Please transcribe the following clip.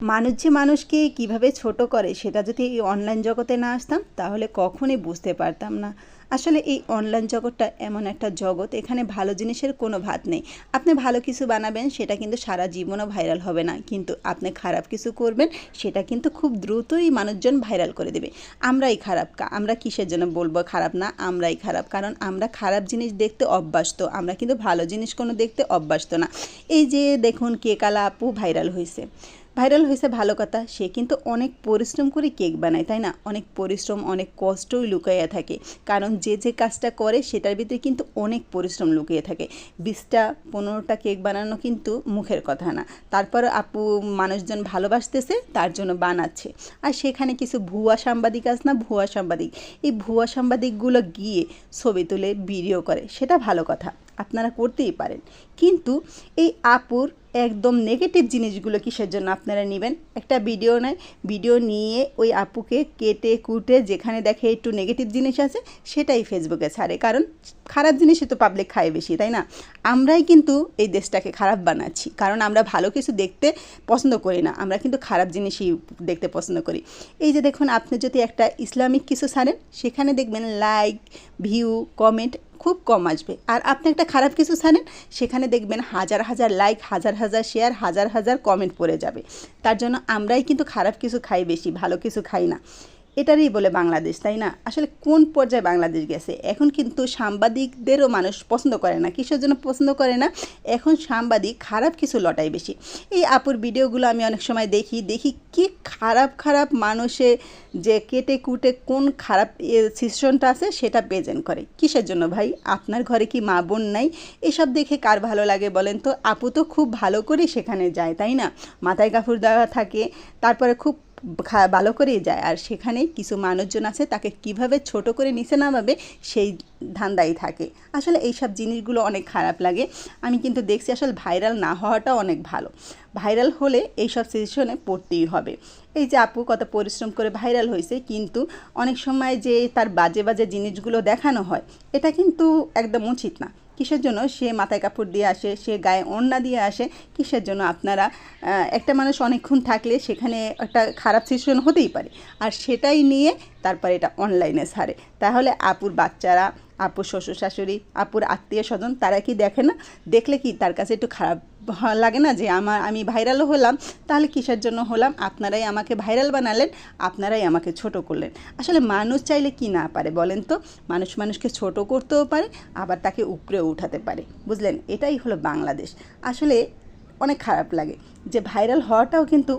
মানুষ যে মানুষকে কীভাবে ছোট করে সেটা যদি এই অনলাইন জগতে না আসতাম, তাহলে কখনোই বুঝতে পারতাম না। আসলে এই অনলাইন জগৎটা এমন একটা জগৎ, এখানে ভালো জিনিসের কোনো ভাত নেই। আপনি ভালো কিছু বানাবেন, সেটা কিন্তু সারা জীবনও ভাইরাল হবে না। কিন্তু আপনি খারাপ কিছু করবেন, সেটা কিন্তু খুব দ্রুতই মানুষজন ভাইরাল করে দেবে। আমরাই খারাপ আমরা কিসের জন্য বলব খারাপ না? আমরাই খারাপ। কারণ আমরা খারাপ জিনিস দেখতে অভ্যস্ত। আমরা কিন্তু ভালো জিনিস কোনো দেখতে অভ্যস্ত না। এই যে দেখুন কেকালা আপু ভাইরাল হয়েছে ভাইরাল হয়েছে ভালো কথা, সে কিন্তু অনেক পরিশ্রম করে কেক বানায়, তাই না? অনেক পরিশ্রম, অনেক কষ্টই লুকাইয়া থাকে। কারণ যে যে কাজটা করে, সেটার ভিতরে কিন্তু অনেক পরিশ্রম লুকিয়ে থাকে। বিশটা, পনেরোটা কেক বানানো কিন্তু মুখের কথা না। তারপর আপু মানুষজন ভালোবাসতেছে, তার জন্য বানাচ্ছে। আর সেখানে কিছু ভুয়া সাংবাদিক আছে না? ভুয়া সাংবাদিক। এই ভুয়া সাংবাদিকগুলো গিয়ে ছবি তুলে, ভিডিও করে, সেটা ভালো কথা। আপনারা করতেই পারেন। কিন্তু এই আপুর একদম নেগেটিভ জিনিসগুলো কিসের জন্য আপনারা নেবেন? একটা ভিডিও নেয় ভিডিও নিয়ে ওই আপুকে কেটে, কুটে, যেখানে দেখে একটু নেগেটিভ জিনিস আছে, সেটাই ফেসবুকে ছাড়ে। কারণ খারাপ জিনিসই তো পাবলিক খায় বেশি, তাই না? আমরাই কিন্তু এই দেশটাকে খারাপ বানাচ্ছি। কারণ আমরা ভালো কিছু দেখতে পছন্দ করি না, আমরা কিন্তু খারাপ জিনিসই দেখতে পছন্দ করি। এই যে দেখুন, আপনি যদি একটা ইসলামিক কিছু ছাড়েন, সেখানে দেখবেন লাইক ভিউ কমেন্ট খুব কম আসবে। আর আপনি একটা খারাপ কিছু ছানেন সেখানে দেখবেন হাজার হাজার লাইক হাজার হাজার শেয়ার হাজার হাজার কমেন্ট পড়ে যাবে। তার জন্য আমরাই কিন্তু খারাপ কিছু খাই বেশি, ভালো কিছু খাই না। এটারই বলে বাংলাদেশ, তাই না? আসলে কোন পর্যায়ে বাংলাদেশ গেছে? এখন কিন্তু সাংবাদিকদেরও মানুষ পছন্দ করে না, কিসের জন্য পছন্দ করে না? এখন সাংবাদিক খারাপ কিছু লটাই বেশি। এই আপুর ভিডিওগুলো আমি অনেক সময় দেখি দেখি কি খারাপ খারাপ মানুষে যে কেটে কুটে কোন খারাপ সিস্টেমটা আছে সেটা প্রেজেন্ট করে। কিসের জন্য ভাই? আপনার ঘরে কি মা, বোন নাই? এসব দেখে কার ভালো লাগে বলেন তো? আপু তো খুব ভালো করে সেখানে যায়, তাই না? মাথায় কাপড় দেওয়া থাকে, তারপরে খুব ভালো করেই যায়। আর সেখানে কিছু মানুষজন আছে, তাকে কীভাবে ছোট করে নিচে নামাবে, সেই ধান্দাই থাকে। আসলে এইসব জিনিসগুলো অনেক খারাপ লাগে। আমি কিন্তু দেখছি আসলে ভাইরাল না হওয়াটাও অনেক ভালো। ভাইরাল হলে এইসব সিচুয়েশনে পড়তেই হবে। এই যে আপু কত পরিশ্রম করে ভাইরাল হয়েছে, কিন্তু অনেক সময় যে তার বাজে বাজে জিনিসগুলো দেখানো হয়, এটা কিন্তু একদম উচিত না। কিসের জন্য? সে মাথায় কাপড় দিয়ে আসে, সে গায়ে ওড়না দিয়ে আসে, কিসের জন্য? আপনারা একটা মানুষ অনেকক্ষণ থাকলে সেখানে একটা খারাপ সিচুয়েশন হতেই পারে। আর সেটাই নিয়ে তারপরে এটা অনলাইনে সারে। তাহলে আপুর বাচ্চারা আপুর শ্বশুর শাশুড়ি, আপুর আত্মীয় স্বজন, তারা কি দেখে না? দেখলে কি তার কাছে একটু খারাপ লাগে না যে আমার, আমি ভাইরালও হলাম, তাহলে কিসের জন্য হলাম? আপনারাই আমাকে ভাইরাল বানালেন, আপনারাই আমাকে ছোট করলেন। আসলে মানুষ চাইলে কি না পারে বলেন তো? মানুষ মানুষকে ছোট করতেও পারে, আবার তাকে উপরেও উঠাতে পারে। বুঝলেন? এটাই হলো বাংলাদেশ। আসলে অনেক খারাপ লাগে। যে ভাইরাল হওয়াটাও কিন্তু